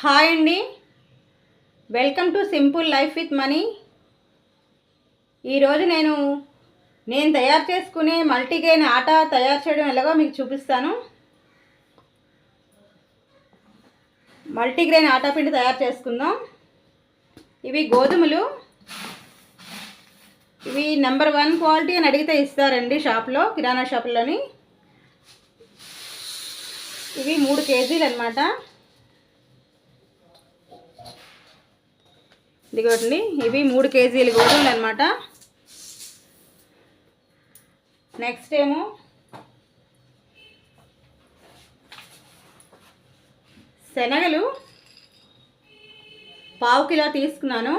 Hi అండి. Welcome to simple life with money. ఈరోజు నేను నేను తయారు చేసుకునే మల్టీగ్రెయిన్ ఆట తయారు చేయడం ఎలాగో మీకు చూపిస్తాను. మల్టీగ్రెయిన్ ఆటా పిండి తయారు చేసుకుందాం. ఇవి గోధుమలు. ఇవి నెంబర్ వన్ క్వాలిటీ అని అడిగితే ఇస్తారండి షాప్లో కిరాణా షాప్లోని. ఇవి మూడు కేజీలు అనమాట ఇదిగోండి ఇవి మూడు కేజీలు గోధుమలు అనమాట నెక్స్ట్ ఏమో శనగలు. పావు కిలో తీసుకున్నాను.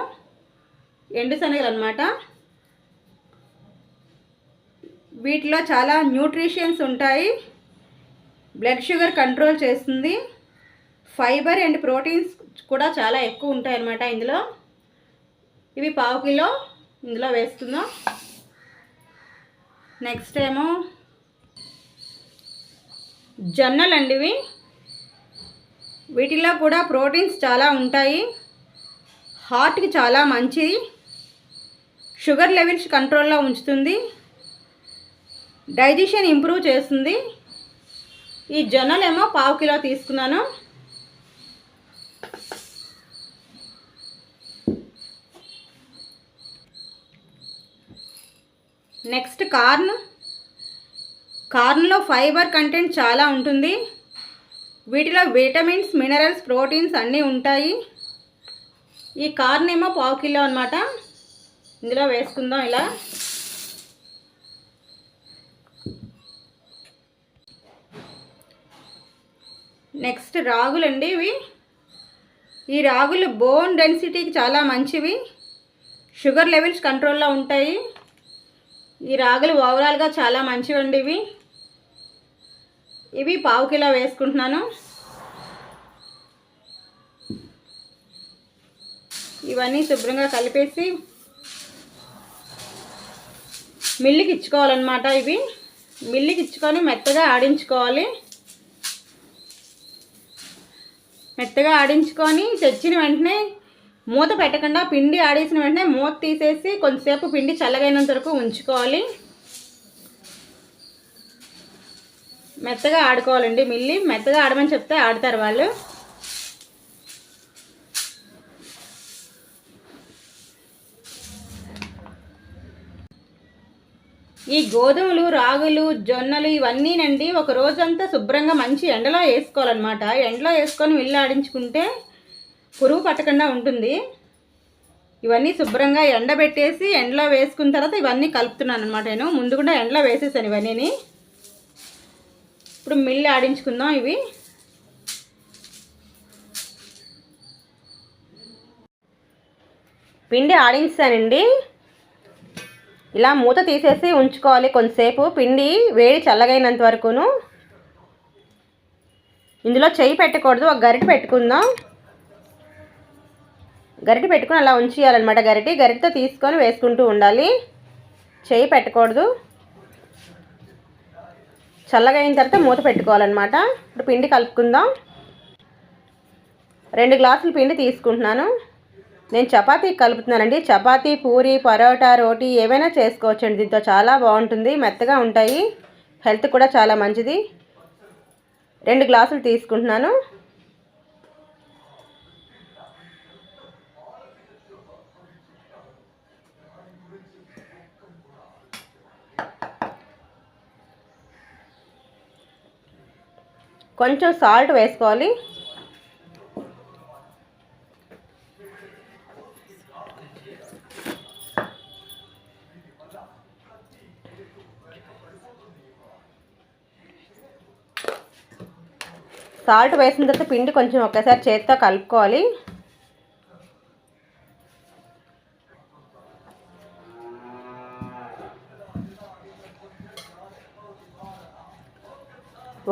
ఎండు శనగలు అనమాట వీటిలో చాలా న్యూట్రిషన్స్ ఉంటాయి. బ్లడ్ షుగర్ కంట్రోల్ చేస్తుంది. ఫైబర్ అండ్ ప్రోటీన్స్ కూడా చాలా ఎక్కువ ఉంటాయి అన్నమాట ఇందులో. ఇవి పావు కిలో ఇందులో వేసుకుందాం. నెక్స్ట్ ఏమో జొన్నలు అండి ఇవి వీటిలో కూడా ప్రోటీన్స్ చాలా ఉంటాయి. హార్ట్కి చాలా మంచిది. షుగర్ లెవెల్స్ కంట్రోల్లో ఉంచుతుంది. డైజెషన్ ఇంప్రూవ్ చేస్తుంది. ఈ జొన్నలేమో పావు కిలో తీసుకున్నాను. Next corn. కార్న్లో ఫైబర్ కంటెంట్ చాలా ఉంటుంది. వీటిలో విటమిన్స్ మినరల్స్ ప్రోటీన్స్ అన్నీ ఉంటాయి. ఈ కార్న్ ఏమో పావు కిలో అనమాట ఇందులో వేసుకుందాం ఇలా. నెక్స్ట్ రాగులండి ఇవి. ఈ రాగులు బోన్ డెన్సిటీకి చాలా మంచివి. షుగర్ లెవెల్స్ కంట్రోల్లో ఉంటాయి. ఈ రాగులు ఓవరాల్గా చాలా మంచివండి ఇవి. ఇవి పావు కిలో వేసుకుంటున్నాను. ఇవన్నీ శుభ్రంగా కలిపేసి మిల్లికి ఇచ్చుకోవాలన్నమాట ఇవి. మిల్లికి ఇచ్చుకొని మెత్తగా ఆడించుకోవాలి. మెత్తగా ఆడించుకొని తెచ్చిన వెంటనే మూత పెట్టకుండా పిండి ఆడేసిన వెంటనే మూత తీసేసి కొంతసేపు పిండి చల్లగైనంత వరకు ఉంచుకోవాలి. మెత్తగా ఆడుకోవాలండి మిల్లి. మెత్తగా ఆడమని చెప్తే ఆడతారు వాళ్ళు. ఈ గోధుమలు రాగులు జొన్నలు ఇవన్నీనండి. ఒక రోజంతా శుభ్రంగా మంచి ఎండలో వేసుకోవాలన్నమాట. ఎండలో వేసుకొని మిల్లు ఆడించుకుంటే పురుగు పట్టకుండా ఉంటుంది. ఇవన్నీ శుభ్రంగా ఎండబెట్టేసి ఎండలో వేసుకున్న తర్వాత ఇవన్నీ కలుపుతున్నాను అనమాట నేను. ముందు కూడా ఎండలో వేసేసాను ఇవన్నీని. ఇప్పుడు మిల్లు ఆడించుకుందాం ఇవి. పిండి ఆడించానండి. ఇలా మూత తీసేసి ఉంచుకోవాలి కొంతసేపు. పిండి వేడి చల్లగైనంత వరకును. ఇందులో చెయ్యి పెట్టకూడదు ఒక గరిటె పెట్టుకుందాం. గరిటె పెట్టుకుని అలా ఉంచేయాలన్నమాట గరిటె. గరిటెతో తీసుకొని వేసుకుంటూ ఉండాలి. చేయి పెట్టకూడదు. చల్లగా అయిన తర్వాత మూత పెట్టుకోవాలన్నమాట. ఇప్పుడు పిండి కలుపుకుందాం. రెండు గ్లాసులు పిండి తీసుకుంటున్నాను. నేను చపాతీ కలుపుతున్నానండి. చపాతీ పూరి పరోటా రోటీ ఏవైనా చేసుకోవచ్చండి. దీంతో చాలా బాగుంటుంది. మెత్తగా ఉంటాయి. హెల్త్ కూడా చాలా మంచిది. రెండు గ్లాసులు తీసుకుంటున్నాను. కొంచెం సాల్ట్ వేసుకోవాలి. సాల్ట్ వేసిన తర్వాత పిండి కొంచెం ఒక్కసారి చేతితో కలుపుకోవాలి.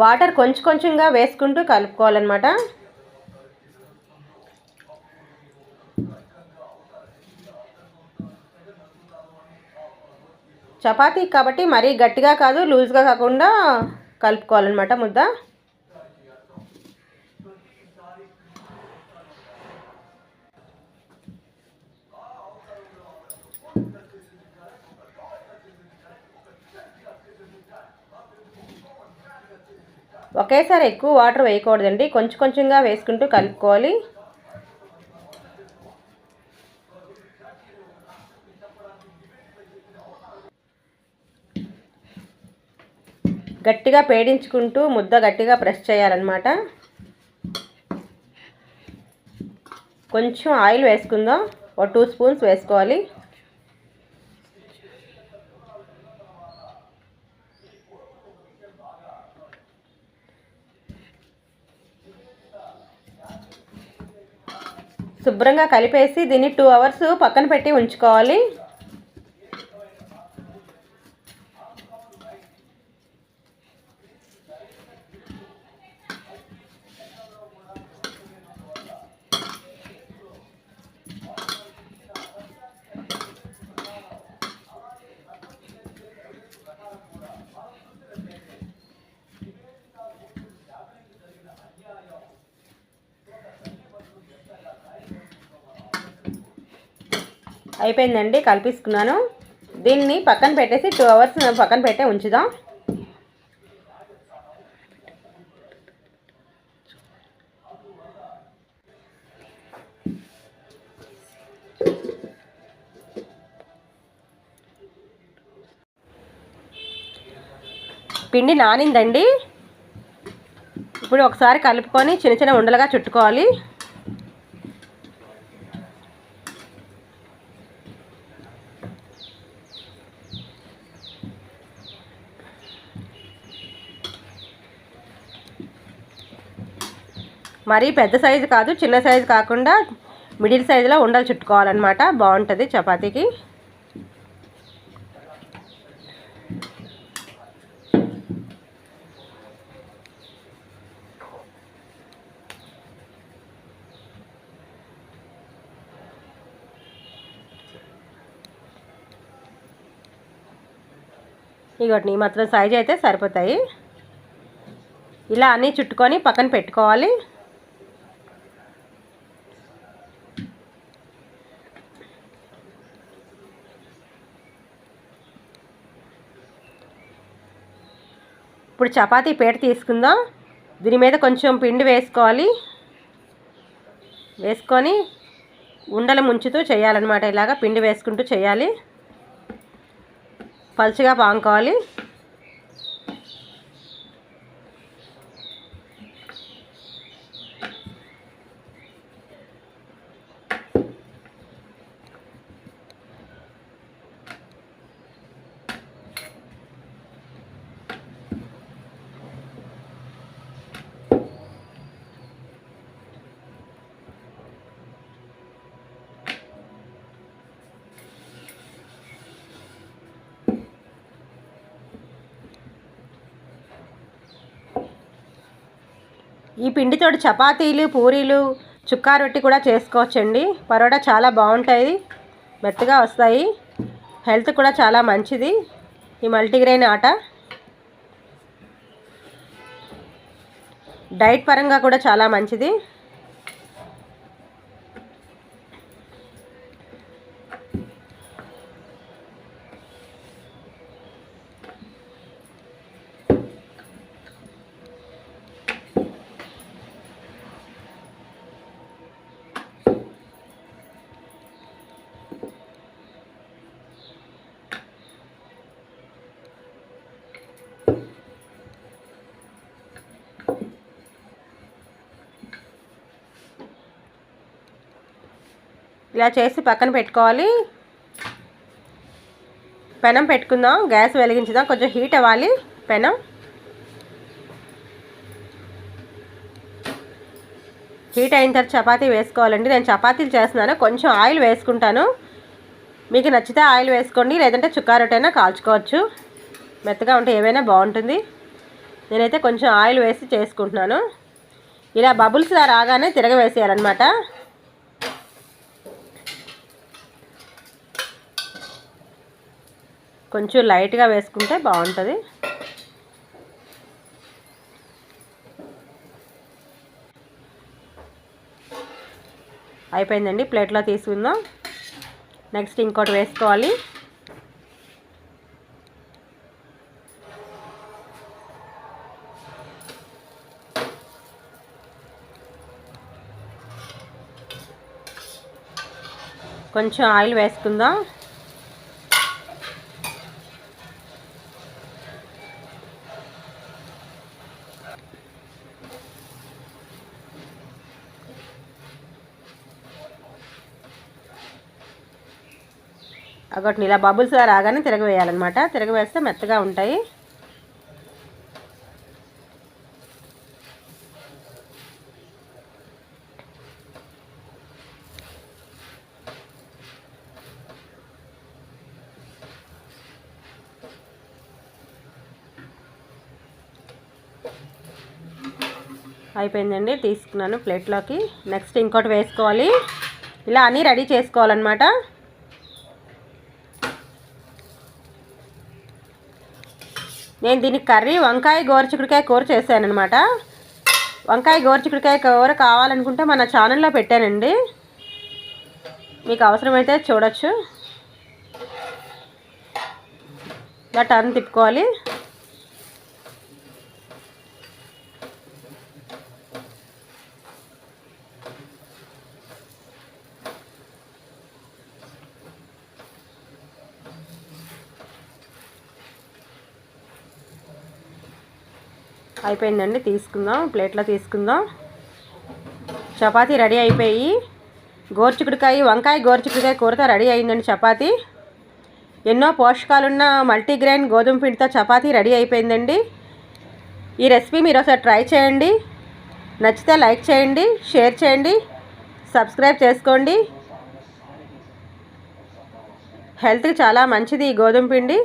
వాటర్ కొంచెం కొంచెంగా వేసుకుంటూ కలుపుకోవాలన్నమాట. చపాతీ కాబట్టి మరీ గట్టిగా కాదు లూజ్గా కాకుండా కలుపుకోవాలన్నమాట ముద్ద. ఒకేసారి ఎక్కువ వాటర్ వేయకూడదండి. కొంచెం కొంచెంగా వేసుకుంటూ కలుపుకోవాలి. గట్టిగా పేడించుకుంటూ ముద్ద గట్టిగా ప్రెస్ చేయాలన్నమాట. కొంచెం ఆయిల్ వేసుకుందాం. ఒక టూ స్పూన్స్ వేసుకోవాలి. శుభ్రంగా కలిపేసి దీన్ని టూ అవర్స్ పక్కన పెట్టి ఉంచుకోవాలి. అయిపోయిందండి కలిపిస్తున్నాను దీన్ని పక్కన పెట్టేసి టూ అవర్స్ పక్కన పెట్టే ఉంచుదాం. పిండి నానిందండి. ఇప్పుడు ఒకసారి కలుపుకొని చిన్న చిన్న ఉండలుగా చుట్టుకోవాలి. మరీ పెద్ద సైజు కాదు చిన్న సైజు కాకుండా మిడిల్ సైజులో ఉండలు చుట్టుకోవాలన్నమాట. బాగుంటుంది చపాతీకి. ఇగోటి మాత్రం సైజ్ అయితే సరిపోతాయి. ఇలా అన్నీ చుట్టుకొని పక్కన పెట్టుకోవాలి. ఇప్పుడు చపాతీ పేట తీసుకుందాం. దీని మీద కొంచెం పిండి వేసుకోవాలి. వేసుకొని ఉండలు ముంచుతూ చేయాలన్నమాట. ఇలాగా పిండి వేసుకుంటూ చేయాలి. పలుచగా పాంకోవాలి ఈ పిండితో చపాతీలు పూరీలు చుక్కా రొట్టి కూడా చేసుకోవచ్చండి. పరోటా చాలా బాగుంటాయి. మెత్తగా వస్తాయి. హెల్త్ కూడా చాలా మంచిది. ఈ మల్టీగ్రెయిన్ ఆట. డైట్ పరంగా కూడా చాలా మంచిది. ఇలా చేసి పక్కన పెట్టుకోవాలి. పెనం పెట్టుకుందాం. గ్యాస్ వెలిగించుదాం. కొంచెం హీట్ అవ్వాలి. పెనం. హీట్ అయిన తర్వాత చపాతీ వేసుకోవాలండి. నేను చపాతీలు చేస్తున్నాను. కొంచెం ఆయిల్ వేసుకుంటాను. మీకు నచ్చితే ఆయిల్ వేసుకోండి. లేదంటే చుక్కా రొట్టైనా కాల్చుకోవచ్చు. మెత్తగా ఉంటే ఏవైనా బాగుంటుంది. నేనైతే కొంచెం ఆయిల్ వేసి చేసుకుంటున్నాను. ఇలా బబుల్స్ రాగానే తిరగవేసేయాలన్నమాట. కొంచెం లైట్గా వేసుకుంటే బాగుంటుంది. అయిపోయిందండి ప్లేట్లో తీసుకుందాం. నెక్స్ట్ ఇంకోటి వేసుకోవాలి. కొంచెం ఆయిల్ వేసుకుందాం. ఒకటి ఇలా బబుల్స్ రాగానే తిరగవేయాలన్నమాట. తిరగవేస్తే మెత్తగా ఉంటాయి. అయిపోయిందండి. తీసుకున్నాను ప్లేట్లోకి. నెక్స్ట్ ఇంకోటి వేసుకోవాలి. ఇలా అన్నీ రెడీ చేసుకోవాలన్నమాట. నేను దీనికి కర్రీ వంకాయ గోరచికుడికాయ కూర చేశానమాట వంకాయ గోరచికుడికాయ కూర కావాలనుకుంటే మన ఛానల్లో పెట్టానండి. మీకు అవసరమైతే చూడొచ్చు. ఇలా టర్న్ తిప్పుకోవాలి. అయిపోయిందండి తీసుకుందాం ప్లేట్లో తీసుకుందాం. చపాతీ రెడీ అయిపోయి గోర్చికుడికాయ వంకాయ గోర్చికుడికాయ కూరతో రెడీ అయిందండి చపాతీ. ఎన్నో పోషకాలున్న మల్టీగ్రెయిన్ గోధుమ పిండితో చపాతీ రెడీ అయిపోయిందండి. ఈ రెసిపీ మీరు ఒకసారి ట్రై చేయండి. నచ్చితే లైక్ చేయండి షేర్ చేయండి సబ్స్క్రైబ్ చేసుకోండి. హెల్త్కి చాలా మంచిది ఈ గోధుమ పిండి.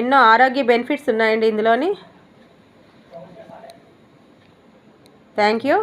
ఎన్నో ఆరోగ్య బెనిఫిట్స్ ఉన్నాయండి ఇందులోని. Thank you